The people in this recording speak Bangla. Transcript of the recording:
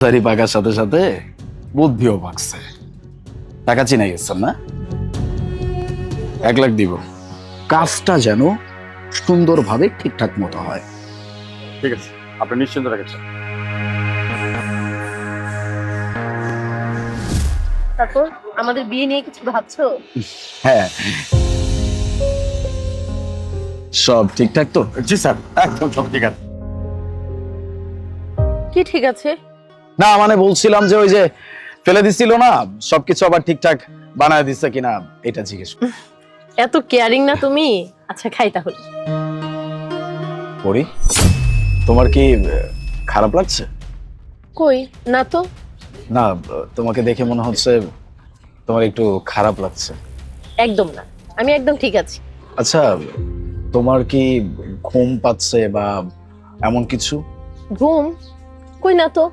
দাড়ি পাকার সাথে সাথে বুদ্ধিও পাকছে টাকা চিনে গেছেন না? এক লাখ দিব। কাজটা যেন সুন্দরভাবে ঠিকঠাক মতো হয়। ঠিক আছে আপনি নিশ্চিন্ত রেখেছেন। তারপর আমাদের বিয়ে নিয়ে কিছু ভাবছ? হ্যাঁ। সব ঠিকঠাক তো? জি স্যার একদম সব ঠিক আছে। কি ঠিক আছে? না মানে বলছিলাম যে ওই যে ফেলে দিছিল না সবকিছু আবার ঠিকঠাক বানায় দিচ্ছে কিনা এটা জিজ্ঞেস এত কেয়ারিং না তুমি? আচ্ছা খাই তাহলে। করি তোমার কি খারাপ লাগছে? কই? না তো। না তোমাকে দেখে মনে হচ্ছে তোমার একটু খারাপ লাগছে। একদম না। আমি একদম ঠিক আছি। আচ্ছা তোমার কি ঘুম পাচ্ছে বা এমন কিছু? ঘুম? কই না তো।